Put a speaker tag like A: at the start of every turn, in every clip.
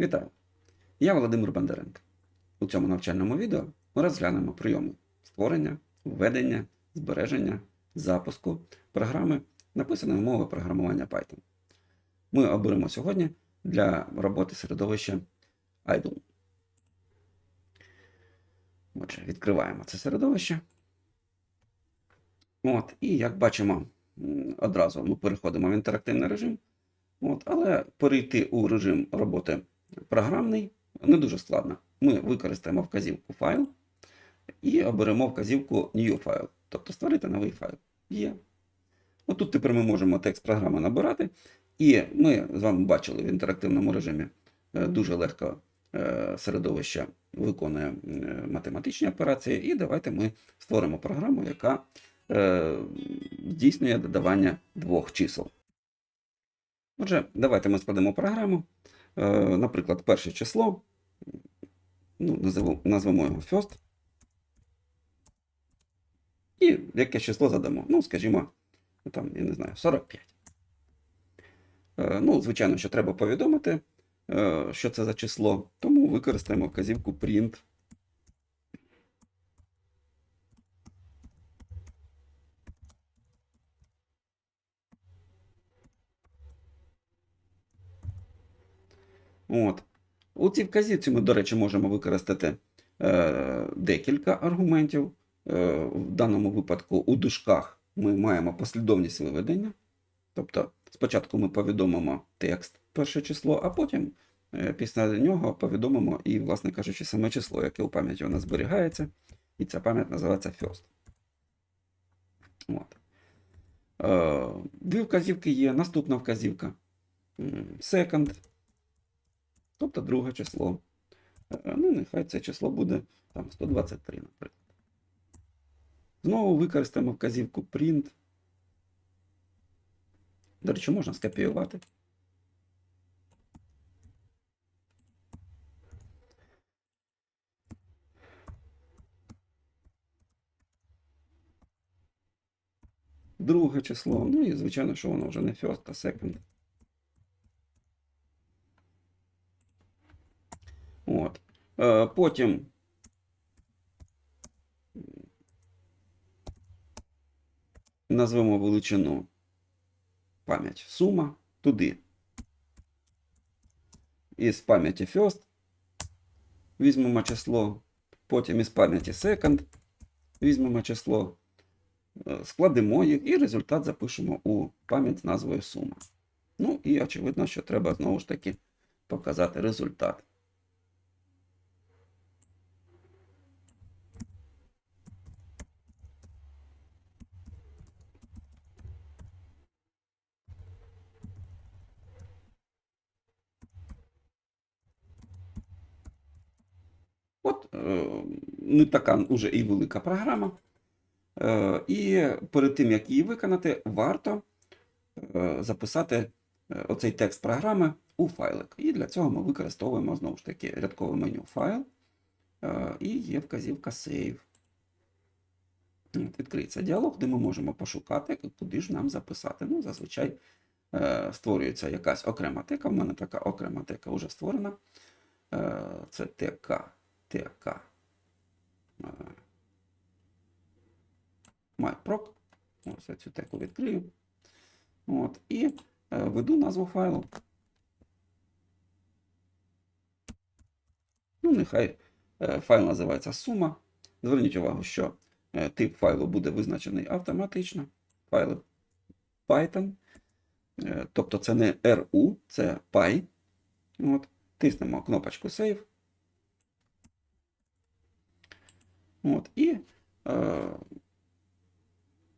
A: Вітаю! Я Володимир Бондаренко. У цьому навчальному відео ми розглянемо прийоми створення, введення, збереження, запуску програми, написаної мовою програмування Python. Ми оберемо сьогодні для роботи середовища IDLE. Отже, відкриваємо це середовище. От, і як бачимо, одразу ми переходимо в інтерактивний режим. От, але перейти у режим роботи програмний не дуже складно. Ми використаємо вказівку файл і оберемо вказівку New File, тобто створити новий файл. Є. Отут тепер ми можемо текст програми набирати, і ми з вами бачили в інтерактивному режимі е, дуже легко е, середовище виконує е, математичні операції. І давайте ми створимо програму, яка здійснює додавання двох чисел. Отже, давайте ми складемо програму. Е, Наприклад, перше число. Ну, називу- назвемо його first. І яке число задамо? Ну, скажімо, там, я не знаю, 45. Е, Ну, звичайно, що треба повідомити, е, що це за число, тому використаємо вказівку print. От. У цій вказівці ми, до речі, можемо використати е, декілька аргументів. Е, в даному випадку у дужках ми маємо послідовність виведення. Тобто спочатку ми повідомимо текст, перше число, а потім е, після нього повідомимо і, власне кажучи, саме число, яке у пам'яті у нас зберігається. І ця пам'ять називається first. От. Е, дві вказівки є. Наступна вказівка. Second. Тобто друге число. Е, Ну, нехай це число буде там 123, наприклад. Знову використаємо вказівку print. До речі, можна скопіювати. Друге число. Ну і звичайно, що воно вже не first, а second. От. Е, потім. Назвемо величину пам'ять сума туди. Із пам'яті first візьмемо число, потім із пам'яті second візьмемо число, е, складемо їх і результат запишемо у пам'ять з назвою сума. Ну і очевидно, що треба знову ж таки показати результат. От е, не така вже і велика програма. Е, і перед тим, як її виконати, варто е, записати оцей текст програми у файлик. І для цього ми використовуємо знову ж таки рядкове меню файл. І є вказівка Save. Відкриється діалог, де ми можемо пошукати, куди ж нам записати. Ну, зазвичай створюється якась окрема тека. У мене така окрема тека вже створена. Це ТК. ТК. Е, MyProc. Ось я цю теку відкрию. От, і е, введу назву файлу. Ну, нехай е, файл називається сума. Зверніть увагу, що е, тип файлу буде визначений автоматично. Файли Python. Е, Тобто це не RU, це Py. От. Тиснемо кнопочку Save. От, і е,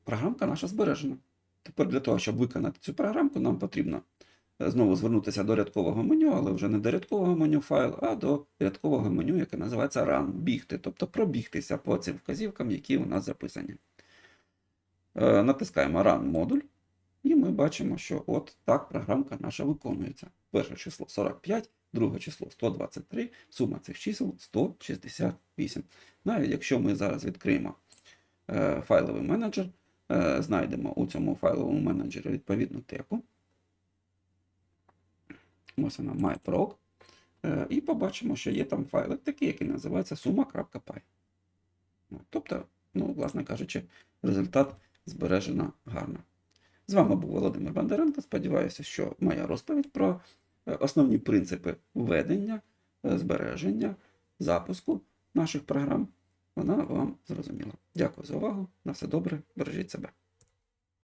A: програмка наша збережена. Тепер для того, щоб виконати цю програмку, нам потрібно е, знову звернутися до рядкового меню, але вже не до рядкового меню файл, а до рядкового меню, яке називається Run, бігти, тобто пробігтися по цим вказівкам, які у нас записані. Е, натискаємо Run модуль, і ми бачимо, що от так програмка наша виконується. Перше число 45, друге число 123, сума цих чисел 168. Навіть якщо ми зараз відкриємо е, файловий менеджер, е, знайдемо у цьому файловому менеджері відповідну теку. Ось вона MyProc. Е, І побачимо, що є там файлик такий, який називається suma.py. Тобто, ну, власне кажучи, результат збережено гарно. З вами був Володимир Бондаренко. Сподіваюся, що моя розповідь про основні принципи введення, е, збереження, запуску наших програм, вона вам зрозуміла. Дякую за увагу. На все добре, бережіть себе.